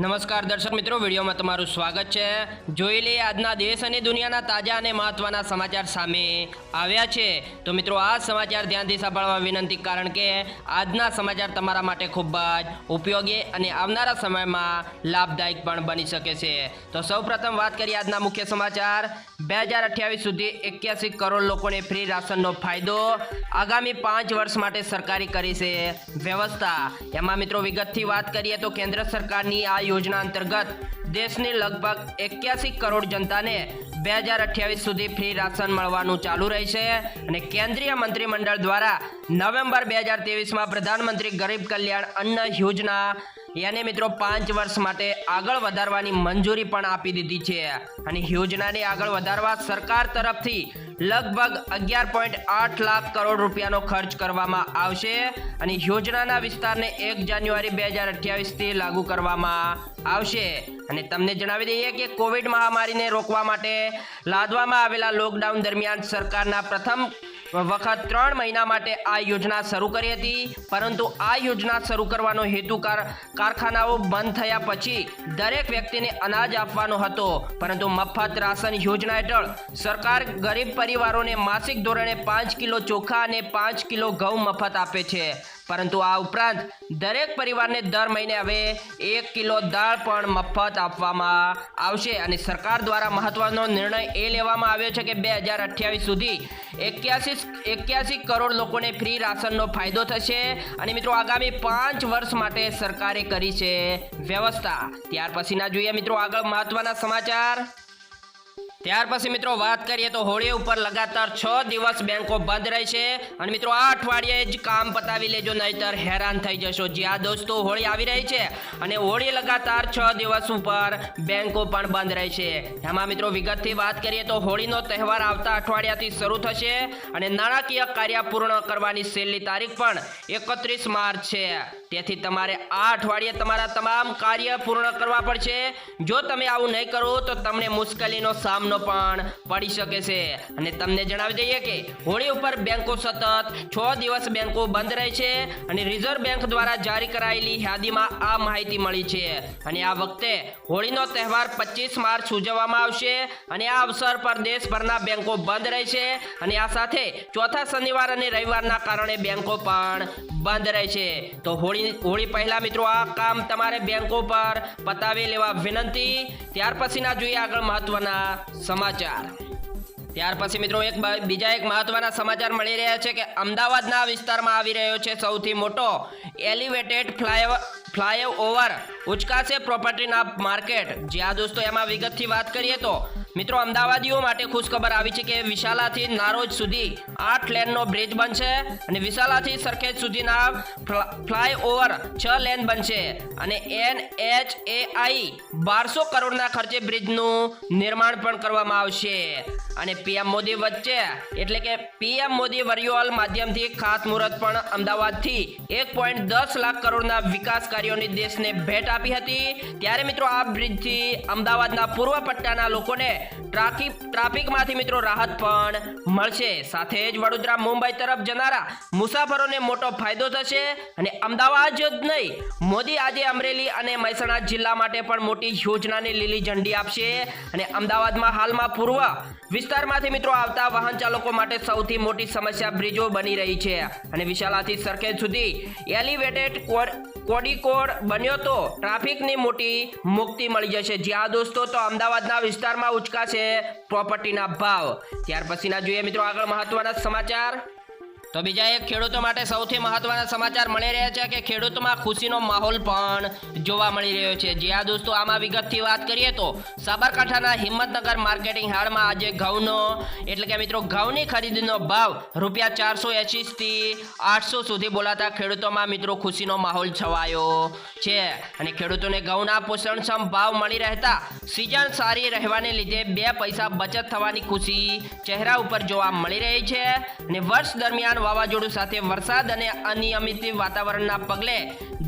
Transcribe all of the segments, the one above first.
નમસ્કાર દર્શક મિત્રો, વિડીયોમાં તમારું સ્વાગત છે. જોઈ લઈએ આજના દેશ અને દુનિયાના તાજા અને મહત્વના સમાચાર સામે આવ્યા છે. તો મિત્રો, આ સમાચાર ધ્યાનથી સાંભળવા વિનંતી, કારણ કે આજના સમાચાર તમારા માટે ખૂબ જ ઉપયોગી અને આવનારા સમયમાં લાભદાયક પણ બની શકે છે. તો સૌપ્રથમ વાત કરીએ આજના મુખ્ય સમાચાર. બે હજાર અઠ્યાવીસ સુધી એક્યાસી કરોડ લોકોને ફ્રી રાશનનો ફાયદો આગામી પાંચ વર્ષ માટે સરકારી કરી છે વ્યવસ્થા. એમાં મિત્રો, વિગતથી વાત કરીએ તો કેન્દ્ર સરકારની આ યોજના અંતર્ગત દેશની લગભગ એક્યાસી કરોડ જનતાને બે હજાર અઠ્યાવીસ સુધી ફ્રી રાશન મળવાનું ચાલુ રહેશે અને કેન્દ્રીય મંત્રીમંડળ દ્વારા નવેમ્બર બે હજાર ત્રેવીસમાં પ્રધાનમંત્રી ગરીબ કલ્યાણ અન્ન યોજના યાને મિત્રો પાંચ વર્ષ માટે આગળ વધારવાની મંજૂરી પણ આપી દીધી છે. અને યોજનાને આગળ વધારવા સરકાર તરફથી લગભગ અગિયાર પોઈન્ટ આઠ લાખ કરોડ રૂપિયાનો ખર્ચ કરવામાં આવશે અને યોજનાના વિસ્તારને એક જાન્યુઆરી બે હજાર અઠ્યાવીસથી લાગુ કરવામાં આવશે. અને તમને જણાવી દઈએ કે કોવિડ મહામારીને રોકવા માટે લાદવામાં આવેલા લોકડાઉન દરમિયાન સરકારના પ્રથમ વખત ત્રણ મહિના માટે આ યોજના શરૂ કરી હતી, પરંતુ આ યોજના શરૂ કરવાનો હેતુ કાર કારખાનાઓ બંધ થયા પછી દરેક વ્યક્તિને અનાજ આપવાનો હતો. પરંતુ મફત રાશન યોજના હેઠળ સરકાર ગરીબ પરિવારોને માસિક ધોરણે પાંચ કિલો ચોખા અને પાંચ કિલો ઘઉં મફત આપે છે. પરંતુ આ ઉપરાંત દરેક પરિવારને દર મહિને હવે એક કિલો દાળ પણ મફત આપવામાં આવશે અને સરકાર દ્વારા મહત્વનો નિર્ણય એ લેવામાં આવ્યો છે કે બે હજાર અઠ્યાવીસ સુધી એક્યાસી એક્યાસી કરોડ લોકોને ફ્રી રાશનનો ફાયદો થશે અને મિત્રો આગામી પાંચ વર્ષ માટે સરકારે કરી છે વ્યવસ્થા. ત્યાર પછીના જોઈએ મિત્રો આગળ મહત્વના સમાચાર. ત્યાર પછી મિત્રો વાત કરીએ તો હોળી ઉપર લગાતાર છ દિવસ બેંકો બંધ રહેશે. અને મિત્રો આ અઠવાડિયે જ કામ પતાવી લેજો, નહીતર હેરાન થઈ જશો. જે આ દોસ્તો, હોળી આવી રહી છે અને હોળી લગાતાર છ દિવસ ઉપર બેંકો પણ બંધ રહેશે. એમાં મિત્રો વિગતથી વાત કરીએ તો હોળીનો તહેવાર આવતા અઠવાડિયાથી શરૂ થશે અને નાણાકીય કાર્ય પૂર્ણ કરવાની છેલ્લી તારીખ પણ એકત્રીસ માર્ચ છે. તેથી તમારે આ અઠવાડિયે તમારા તમામ કાર્ય પૂર્ણ કરવા પડશે. જો તમે આવું નહીં કરો, તો તમને મુશ્કેલીનો સામનો પણ પડી શકે છે. અને તમને જણાવી દઈએ કે હોળી ઉપર બેંકો સતત છ દિવસ બેંકો બંધ રહે છે અને રિઝર્વ બેંક દ્વારા જારી કરાયેલી યાદીમાં આ માહિતી મળી છે. અને આ વખતે હોળીનો તહેવાર પચીસ માર્ચ ઉજવવામાં આવશે અને આ અવસર પર દેશભરના બેંકો બંધ રહેશે અને આ સાથે ચોથા શનિવાર અને રવિવારના કારણે બેંકો પણ બંધ રહેશે તો હોળી હોળી પહેલા મિત્રો આ કામ તમારે બેંકો પર પતાવી લેવા વિનંતી. ત્યાર પછીના જોઈએ આગળ મહત્વના સમાચાર. ત્યાર પછી મિત્રો એક બીજા એક મહત્વના સમાચાર મળી રહ્યા છે કે અમદાવાદના વિસ્તારમાં આવી રહ્યો છે સૌથી મોટો એલિવેટેડ ફ્લાય ફ્લાયઓવર ઉચકાશે પ્રોપર્ટીના માર્કેટ જ્યાં દોસ્તો, એમાં વિગતથી વાત કરીએ તો મિત્રો, અમદાવાદીઓ માટે ખુશખબર આવી છે કે વિશાલાથી નારોજ સુધી આઠ લેનનો બ્રિજ બનશે અને વિશાલાથી સરખેજ સુધીના ફ્લા- ફ્લાયઓવર છ લેન બનશે અને એન એચ એ આઈ બારસો કરોડના ખર્ચે બ્રિજનું નિર્માણ પણ કરવામાં આવશે. અને પીએમ મોદી વચ્ચે, એટલે કે પીએમ મોદી વર્યુઅલ માધ્યમથી ખાતમુહૂર્ત પણ અમદાવાદથી એક પોઈન્ટ દસ લાખ કરોડના વિકાસ કાર્યોની દેશને ભેટ આપી હતી. ત્યારે મિત્રો, આ બ્રિજથી અમદાવાદના પૂર્વ પટ્ટાના લોકોને ટ્રાફિક ટ્રાફિકમાંથી મિત્રો રાહત પણ મળશે. સાથે જ વડોદરા, મુંબઈ તરફ જનારા મુસાફરોને મોટો ફાયદો થશે અને અમદાવાદ જ નહીં, મોદી આજે અમરેલી અને મહેસાણા જિલ્લા માટે પણ મોટી યોજનાને લીલી ઝંડી આપશે અને અમદાવાદમાં હાલમાં પૂર્વ વિસ્તારમાંથી મિત્રો આવતા વાહન ચાલકો માટે સૌથી મોટી સમસ્યા બ્રિજો બની રહી છે. અને વિશાલાથી સરખેજ સુધી એલિવેટેડ કોડ કોડીકોડ બન્યો તો ટ્રાફિકની મોટી મુક્તિ મળી જશે. જ્યાં દોસ્તો તો અમદાવાદના વિસ્તારમાં ઉચકાશે પ્રોપર્ટીના ભાવ. ત્યાર પછીના જોઈએ મિત્રો આગળ મહત્વના સમાચાર. તો બીજા એક ખેડૂતો માટે સૌથી મહત્વના સમાચાર મળી રહ્યા છે કે ખેડૂતમાં ખુશીનો માહોલ પણ જોવા મળી રહ્યો છે. જ્યાં દોસ્તો, આમાં વિગતથી વાત કરીએ તો સાબરકાંઠાના હિંમતનગર માર્કેટિંગ હાલમાં આજે ઘઉંનો, એટલે કે મિત્રો ઘઉંની ખરીદીનો ભાવ રૂપિયા ચારસો એંશીથી આઠસો સુધી બોલાતા ખેડૂતોમાં મિત્રો ખુશીનો માહોલ છવાયો છે. અને ખેડૂતોને ઘઉંના પોષણક્ષમ ભાવ મળી રહેતા સિઝન સારી રહેવાને લીધે બે પૈસા બચત થવાની ખુશી ચહેરા ઉપર જોવા મળી રહી છે. અને વર્ષ દરમિયાન વાવાઝોડું સાથે વરસાદ અને અનિયમિત વાતાવરણના પગલે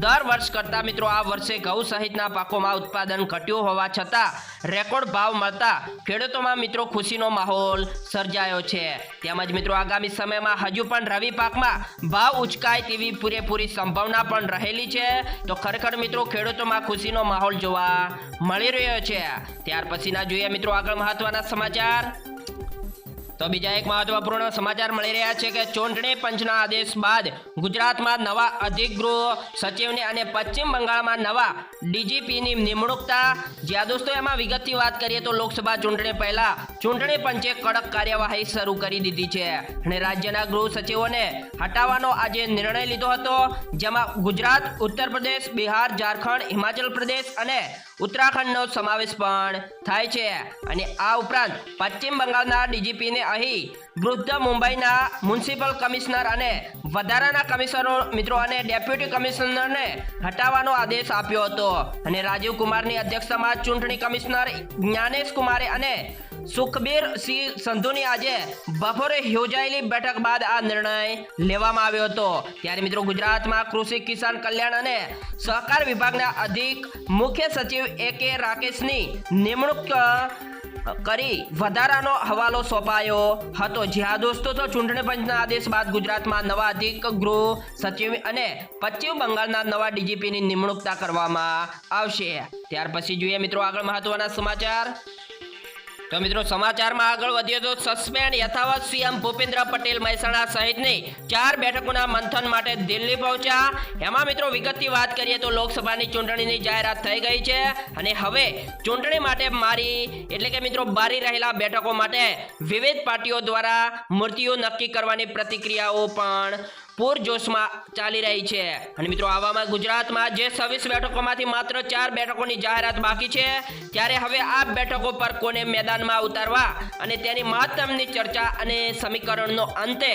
દર વર્ષ કરતાં મિત્રો આ વર્ષે ઘઉં સહિતના પાકોમાં ઉત્પાદન ઘટ્યું હોવા છતાં રેકોર્ડ ભાવ મળતા ખેડૂતોમાં મિત્રો ખુશીનો માહોલ સર્જાયો છે. તેમજ મિત્રો આગામી સમયમાં હજુ પણ રવિ પાકમાં ભાવ ઉચકાય તેવી પૂરેપૂરી સંભાવના પણ રહેલી છે. તો ખરેખર મિત્રો ખેડૂતોમાં ખુશીનો માહોલ જોવા મળી રહ્યો છે. ત્યાર પછીના જોઈએ મિત્રો આગળ મહત્વના સમાચાર. તો બીજા એક મહત્વપૂર્ણ સમાચાર મળી રહ્યા છે કે ચૂંટણી પંચના આદેશ બાદ ગુજરાતમાં નવા અધિગૃહ સચિવની અને પશ્ચિમ બંગાળમાં નવા ડીજીપીની નિમણૂકતા. જ્યાં દોસ્તો, એમાં વિગતથી વાત કરીએ તો લોકસભા ચૂંટણી પહેલા ચૂંટણી પંચે કડક કાર્યવાહી શરૂ કરી દીધી છે અને રાજ્યના ગૃહ સચિવોને હટાવવાનો આજે નિર્ણય લીધો હતો. જેમાં ગુજરાત, ઉત્તર પ્રદેશ, બિહાર, ઝારખંડ, હિમાચલ પ્રદેશ અને ઉત્તરાખંડનો સમાવેશ પણ થાય છે અને આ ઉપરાંત પશ્ચિમ બંગાળના ડીજીપીને અહીં વૃદ્ધ મુંબઈના મ્યુનિસિપલ કમિશનર અને વધારાના કમિશનરો મિત્રો અને ડેપ્યુટી કમિશનરને હટાવવાનો આદેશ આપ્યો હતો. અને રાજીવ કુમારની અધ્યક્ષતામાં ચૂંટણી કમિશનર જ્ઞાનેશ કુમારે અને સુખબીર સિંહ સંધુની આજે બપોરે યોજાયેલી બેઠક બાદ આ નિર્ણય લેવામાં આવ્યો હતો. ત્યારે મિત્રો ગુજરાતમાં કૃષિ, કિસાન કલ્યાણ અને સહકાર વિભાગના અધિક મુખ્ય સચિવ એ કે રાકેશની નિમણૂક કરી વધારાનો હવાલો સોંપાયો હતો. જ્યાં દોસ્તો, તો ચૂંટણી પંચના આદેશ બાદ ગુજરાતમાં નવા અધિક ગૃહ સચિવ અને પશ્ચિમ બંગાળના નવા ડીજીપીની નિમણૂકતા કરવામાં આવશે. ત્યાર પછી જોઈએ મિત્રો આગળ મહત્વના સમાચાર. તો મિત્રો, સમાચારમાં આગળ વધીએ તો સસ્પેન્ડ યથાવત સીએમ ભૂપેન્દ્ર પટેલ મહેસાણા સહિતની ચાર બેઠકોના મંથન માટે દિલ્હી પહોંચ્યા. એમાં મિત્રો વિગતથી વાત કરીએ તો લોકસભાની ચૂંટણીની જાહેરાત થઈ ગઈ છે અને હવે ચૂંટણી માટે મારી, એટલે કે મિત્રો, બારી રહેલા બેઠકો માટે વિવિધ પાર્ટીઓ દ્વારા મૂર્તિઓ નક્કી કરવાની પ્રતિક્રિયાઓ પણ પૂરજોશમાં ચાલી રહી છે. અને મિત્રો, આવામાં ગુજરાતમાં જે છવ્વીસ બેઠકોમાંથી માત્ર ચાર બેઠકોની જાહેરાત બાકી છે, ત્યારે હવે આ બેઠકો પર કોને મેદાનમાં ઉતારવા અને તેની મહત્તમની ચર્ચા અને સમીકરણનો અંતે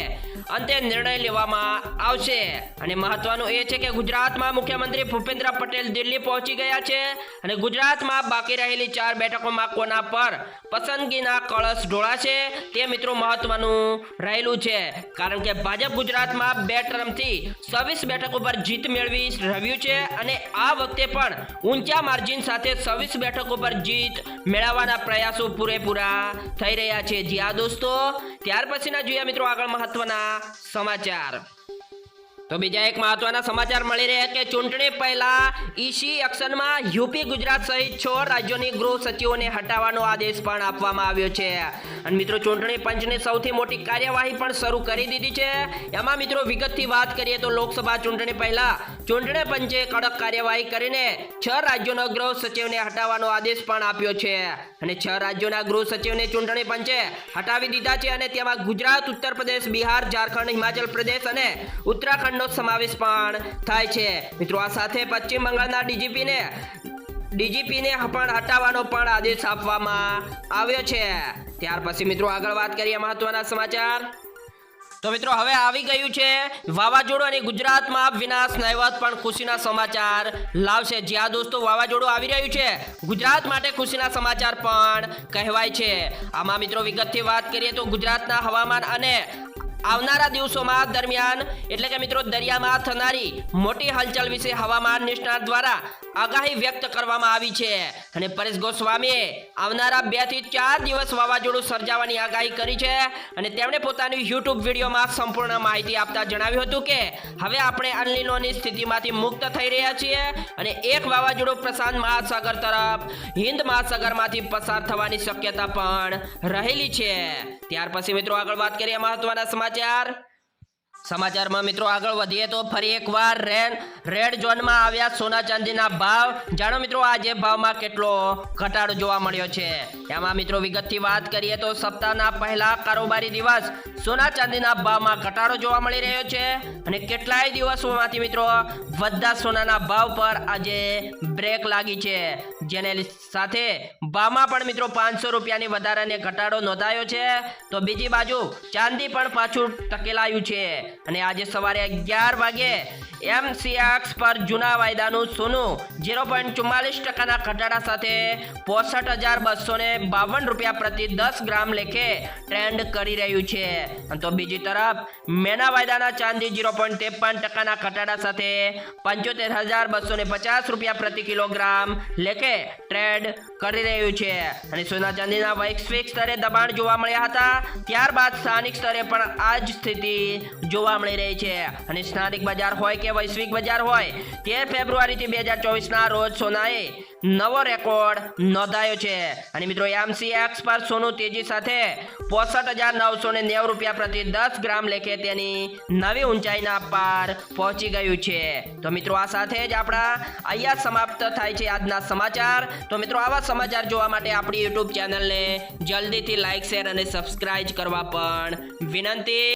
અંતે નિર્ણય લેવામાં આવશે. અને મહત્વનું એ છે કે ગુજરાતમાં મુખ્યમંત્રી ભૂપેન્દ્ર પટેલ દિલ્હી પહોંચી ગયા છે અને ગુજરાતમાં બાકી રહેલી ચાર બેઠકોમાં કોના પર પસંદગીના કળશ ઢોળાશે તે મિત્રો મહત્વનું રહેલું છે. કારણ કે ભાજપ ગુજરાતમાં બે ટર્મથી છવ્વીસ બેઠકો ઉપર જીત મેળવી રહ્યું છે અને આ વખતે પણ ઊંચા માર્જિન સાથે છવ્વીસ બેઠકો પર જીત મેળવવાના પ્રયાસો પૂરેપૂરા થઈ રહ્યા છે. જી આ દોસ્તો, ત્યાર પછીના જોયા મિત્રો આગળ મહત્વના સમાચાર. તો બીજા એક મહત્વના સમાચાર મળી રહ્યા કે ચૂંટણી પહેલા ઈસી એક્શનમાં યુપી ગુજરાત સહિત છ રાજ્યોની ગૃહ સચિવોને હટાવવાનો આદેશ પણ આપવામાં આવ્યો છે. અને મિત્રો, ચૂંટણી પંચની સૌથી મોટી કાર્યવાહી પણ શરૂ કરી દીધી છે. એમાં મિત્રો, વિગતથી વાત કરીએ તો લોકસભા ચૂંટણી પહેલા ચૂંટણી પંચે કડક કાર્યવાહી કરીને છ રાજ્યોના ગૃહ સચિવને હટાવવાનો આદેશ પણ આપ્યો છે. અને છ રાજ્યોના ગૃહ સચિવને ચૂંટણી પંચે હટાવી દીધા છે અને તેમાં ગુજરાત, ઉત્તર પ્રદેશ, બિહાર, ઝારખંડ, હિમાચલ પ્રદેશ અને ઉત્તરાખંડનો સમાવેશ પણ થાય છે. મિત્રો, આ સાથે પશ્ચિમ બંગાળના ડીજીપીને ડીજીપીને પણ હટાવવાનો પણ આદેશ આપવામાં આવ્યો છે. ત્યાર પછી મિત્રો, આગળ વાત કરીએ મહત્વના સમાચાર. તો મિત્રો, હવે આવી ગયું છે વાવાઝોડું અને ગુજરાતમાં વિનાશ નહેવત પણ ખુશીના સમાચાર લાવશે. જ્યાં દોસ્તો, વાવાઝોડું આવી રહ્યું છે. ગુજરાત માટે ખુશીના સમાચાર પણ કહેવાય છે. આમાં મિત્રો, વિગતથી વાત કરીએ તો ગુજરાતના હવામાન અને આવનારા દિવસોમાં દરમિયાન, એટલે કે મિત્રો દરિયામાં થનારી મોટી હલચલ વિશે હવામાન નિષ્ણાત દ્વારા આગાહી વ્યક્ત કરવામાં આવી છે. અને પરેશ ગોસ્વામીએ આવનારા બેથી ચાર દિવસ વાવાઝોડું સર્જાવાની આગાહી કરી છે અને તેમણે પોતાની યુટ્યુબ વિડીયોમાં સંપૂર્ણ માહિતી આપતા જણાવ્યું હતું કે, હવે આપણે અનલિનોની સ્થિતિમાંથી મુક્ત થઈ રહ્યા છીએ અને એક વાવાઝોડું પ્રશાંત મહાસાગર તરફ હિન્દ મહાસાગરમાંથી પસાર થવાની શક્યતા પણ રહેલી છે. ત્યાર પછી મિત્રો આગળ વાત કરીએ મહત્વના સમાચાર ચાર સમાચારમાં મિત્રો આગળ વધીએ તો ફરી એકવાર રેન રેડ ઝોનમાં આવ્યા સોના ચાંદીના ભાવ. જાણો મિત્રો આજે ભાવમાં કેટલો ઘટાડો જોવા મળ્યો છે. એમાં મિત્રો વિગતથી વાત કરીએ તો સપ્તાહના પહેલા કારોબારી દિવસ સોના ચાંદીના ભાવમાં ઘટાડો જોવા મળી રહ્યો છે. અને કેટલાય દિવસોમાંથી મિત્રો વધતા સોનાના ભાવ પર આજે બ્રેક લાગી છે. જેને સાથે ભાવમાં પણ મિત્રો પાંચસો રૂપિયાની વધારાને ઘટાડો નોંધાયો છે. તો બીજી બાજુ ચાંદી પણ પાછું ટકેલાયું છે. અને આજે સવારે અગિયાર વાગે એમસીએક્સ પર જૂના વાયદાનું સોનું ઝીરો પોઈન્ટ ચુમ્માલીસ ટકાના ઘટાડા સાથે પોસઠ હજાર બસો ને બાવન રૂપિયા પ્રતિ દસ ગ્રામ લેખે ટ્રેન્ડ કરી રહ્યું છે. તો બીજી તરફ, મેના વાયદાના ચાંદી ઝીરો પોઈન્ટ ત્રેપન ટકાના ઘટાડા સાથે પંચોતેર હજાર બસો ને પચાસ રૂપિયા પ્રતિ કિલોગ્રામ લેખે ટ્રેડ કરી રહ્યું છે. અને સોના ચાંદીના વૈશ્વિક સ્તરે દબાણ જોવા મળ્યા હતા. ત્યારબાદ સ્થાનિક સ્તરે પણ આ જ સ્થિતિ જોવા મળી રહી છે. અને સ્થાનિક બજાર હોય કે વૈશ્વિક બજાર હોય, તેર ફેબ્રુઆરીથી બે હજાર ચોવીસના રોજ સોનાએ નવો રેકોર્ડ નોંધાયો છે. અને મિત્રો એમસીએક્સ પર સોનું તેજી સાથે પોસઠ હજાર નવસો ને નેવું રૂપિયા પ્રતિ દસ ગ્રામ લેખે તેની નવી ઊંચાઈના પાર પહોંચી ગયું છે. તો મિત્રો, આ સાથે જ આપણા અહીંયા સમાપ્ત થાય છે આજના સમાચાર. તો મિત્રો, આવા સમાચાર જોવા માટે આપણી યુટ્યુબ ચેનલને જલ્દીથી લાઇક શેર અને સબસ્ક્રાઇબ કરવા પણ વિનંતી